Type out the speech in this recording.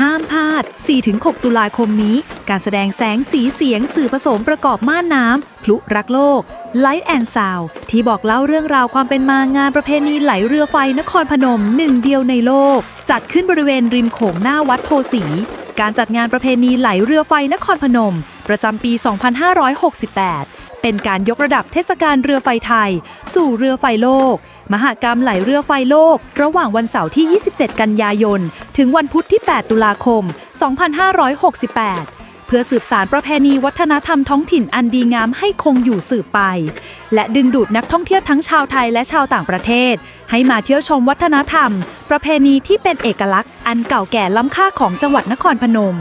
ห้ามพลาด 4-6 ตุลาคมนี้ การแสดงแสงสีเสียงสื่อผสมประกอบม่านน้ำพลุรักโลก Light and Sound ที่บอกเล่าเรื่องราวความเป็นมางานประเพณีไหลเรือไฟนครพนมหนึ่งเดียวในโลก จัดขึ้นบริเวณริมโขงหน้าวัดโพสีการจัดงานประเพณีไหลเรือไฟนครพนม ประจำปี 2568 เป็นการยกระดับเทศกาลเรือไฟไทย สู่เรือไฟโลก มหากรรมไหลเรือไฟโลก ระหว่างวันเสาร์ที่ 27 กันยายน ถึงวันพุธที่ 8 ตุลาคม 2568เพื่อสืบสารประเพณีวัฒนธรรมท้องถิ่นอันดีงามให้คงอยู่สืบไป และดึงดูดนักท่องเที่ยวทั้งชาวไทยและชาวต่างประเทศ ให้มาเที่ยวชมวัฒนธรรม ประเพณีที่เป็นเอกลักษณ์ อันเก่าแก่ล้ำค่าของจังหวัดนครพนม